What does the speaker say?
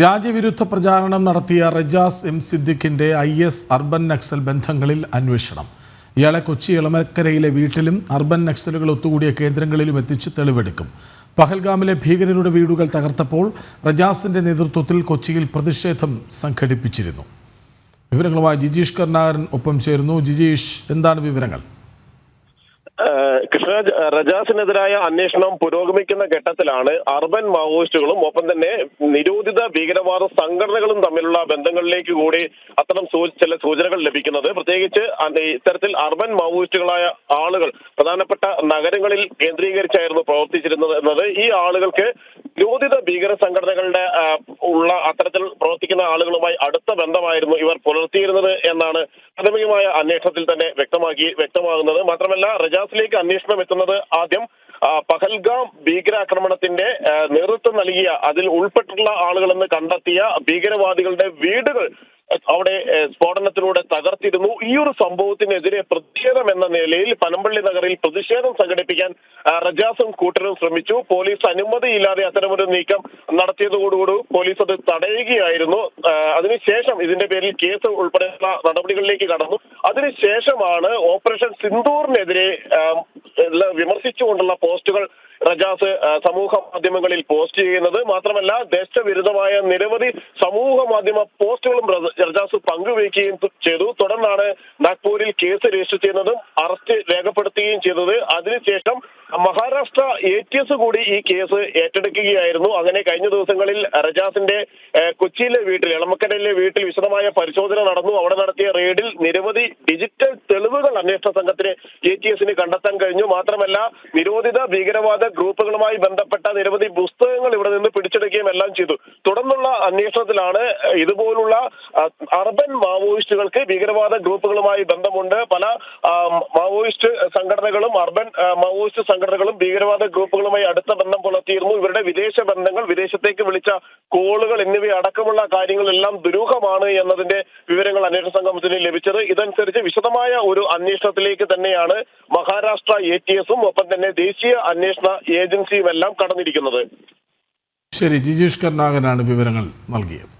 രാജ്യവിരുദ്ധ പ്രചാരണം നടത്തിയ റജാസ് എം സിദ്ദിഖിന്റെ ഐ എസ് അർബൻ നക്സൽ ബന്ധങ്ങളിൽ അന്വേഷണം. ഇയാളെ കൊച്ചി ഇളമക്കരയിലെ വീട്ടിലും അർബൻ നക്സലുകൾ ഒത്തുകൂടിയ കേന്ദ്രങ്ങളിലും എത്തിച്ച് തെളിവെടുക്കും. പഹൽഗാമിലെ ഭീകരരുടെ വീടുകൾ തകർത്തപ്പോൾ റജാസിന്റെ നേതൃത്വത്തിൽ കൊച്ചിയിൽ പ്രതിഷേധം സംഘടിപ്പിച്ചിരുന്നു. വിവരങ്ങളുമായി ജിജീഷ് കർണാകരൻ ഒപ്പം ചേരുന്നു. ജിജീഷ് എന്താണ് വിവരങ്ങൾ? കൃഷ്ണരാജ് റജാസിനെതിരായ അന്വേഷണം പുരോഗമിക്കുന്ന ഘട്ടത്തിലാണ് അർബൻ മാവോയിസ്റ്റുകളും ഒപ്പം തന്നെ നിരോധിത ഭീകരവാദ സംഘടനകളും തമ്മിലുള്ള ബന്ധങ്ങളിലേക്ക് കൂടി അത്തരം ചില സൂചനകൾ ലഭിക്കുന്നത്. പ്രത്യേകിച്ച് ഇത്തരത്തിൽ അർബൻ മാവോയിസ്റ്റുകളായ ആളുകൾ പ്രധാനപ്പെട്ട നഗരങ്ങളിൽ കേന്ദ്രീകരിച്ചായിരുന്നു പ്രവർത്തിച്ചിരുന്നത് എന്നത് ഈ ആളുകൾക്ക് നിരോധിത ഭീകര സംഘടനകളുടെ ഉള്ള അത്തരത്തിൽ പ്രവർത്തിക്കുന്ന ആളുകളുമായി അടുത്ത ബന്ധമായിരുന്നു ഇവർ പുലർത്തിയിരുന്നത് എന്നാണ് പ്രാഥമികമായ അന്വേഷണത്തിൽ തന്നെ വ്യക്തമാക്കി വ്യക്തമാകുന്നത്. മാത്രമല്ല റജാസിലേക്ക് അന്വേഷണം എത്തുന്നത് ആദ്യം പഹൽഗാം ഭീകരാക്രമണത്തിന്റെ നേതൃത്വം നൽകിയ അതിൽ ഉൾപ്പെട്ടിട്ടുള്ള ആളുകളെന്ന് കണ്ടെത്തിയ ഭീകരവാദികളുടെ വീടുകൾ അവിടെ സ്ഫോടനത്തിലൂടെ തകർത്തിരുന്നു. ഈ ഒരു സംഭവത്തിനെതിരെ പ്രതിഷേധം എന്ന നിലയിൽ പനമ്പള്ളി നഗറിൽ പ്രതിഷേധം സംഘടിപ്പിക്കാൻ റജാസും കൂട്ടരും ശ്രമിച്ചു. പോലീസ് അനുമതിയില്ലാതെ അത്തരമൊരു നീക്കം നടത്തിയതോടുകൂടി പോലീസ് അത് തടയുകയായിരുന്നു. അതിനുശേഷം ഇതിന്റെ പേരിൽ കേസ് ഉൾപ്പെടെയുള്ള നടപടികളിലേക്ക് കടന്നു. അതിനുശേഷമാണ് ഓപ്പറേഷൻ സിന്ദൂറിനെതിരെ വിമർശിച്ചുകൊണ്ടുള്ള പോസ്റ്റുകൾ റജാസ് സമൂഹ മാധ്യമങ്ങളിൽ പോസ്റ്റ് ചെയ്യുന്നത് മാത്രമല്ല ദേശവിരുദ്ധമായ നിരവധി സമൂഹ മാധ്യമ പോസ്റ്റുകളും റജ- റജാസ് പങ്കുവയ്ക്കുകയും ചെയ്തു. തുടർന്നാണ് നാഗ്പൂരിൽ കേസ് രജിസ്റ്റർ ചെയ്യുന്നതും അറസ്റ്റ് രേഖപ്പെടുത്തുകയും ചെയ്തത്. അതിനുശേഷം മഹാരാഷ്ട്ര എ ടി എസ് കൂടി ഈ കേസ് ഏറ്റെടുക്കുകയായിരുന്നു. അങ്ങനെ കഴിഞ്ഞ ദിവസങ്ങളിൽ റജാസിന്റെ കൊച്ചിയിലെ വീട്ടിൽ എളമക്കടയിലെ വീട്ടിൽ വിശദമായ പരിശോധന നടന്നു. അവിടെ നടത്തിയ റെയ്ഡിൽ നിരവധി ഡിജിറ്റൽ തെളിവുകൾ അന്വേഷണ സംഘത്തിന് എ ടി എസിന് കണ്ടെത്താൻ കഴിഞ്ഞു. മാത്രമല്ല നിരോധിത ഭീകരവാദ ഗ്രൂപ്പുകളുമായി ബന്ധപ്പെട്ട നിരവധി പുസ്തകങ്ങൾ ഇവിടെ നിന്ന് പിടിച്ചെടുക്കുകയും എല്ലാം ചെയ്തു. തുടർന്നുള്ള അന്വേഷണത്തിലാണ് ഇതുപോലുള്ള അർബൻ മാവോയിസ്റ്റുകൾക്ക് ഭീകരവാദ ഗ്രൂപ്പുകളുമായി ബന്ധമുണ്ട്. പല മാവോയിസ്റ്റ് സംഘടനകളും അർബൻ മാവോയിസ്റ്റ് സംഘടനകളും ഭീകരവാദ ഗ്രൂപ്പുകളുമായി അടുത്ത ബന്ധം പുലർത്തിയിരുന്നു. ഇവരുടെ വിദേശ ബന്ധങ്ങൾ വിദേശത്തേക്ക് വിളിച്ച കോളുകൾ എന്നിവ അടക്കമുള്ള കാര്യങ്ങളെല്ലാം ദുരൂഹമാണ് എന്നതിന്റെ വിവരങ്ങൾ അന്വേഷണ സംഘത്തിന് ലഭിച്ചത്. ഇതനുസരിച്ച് വിശദമായ ഒരു അന്വേഷണത്തിലേക്ക് തന്നെയാണ് മഹാരാഷ്ട്ര എ ടി എസും ഒപ്പം തന്നെ ദേശീയ അന്വേഷണ ഏജൻസിയും എല്ലാം കടന്നിരിക്കുന്നത്. ശരി ജിജീഷ് കർണാകനാണ് വിവരങ്ങൾ നൽകിയത്.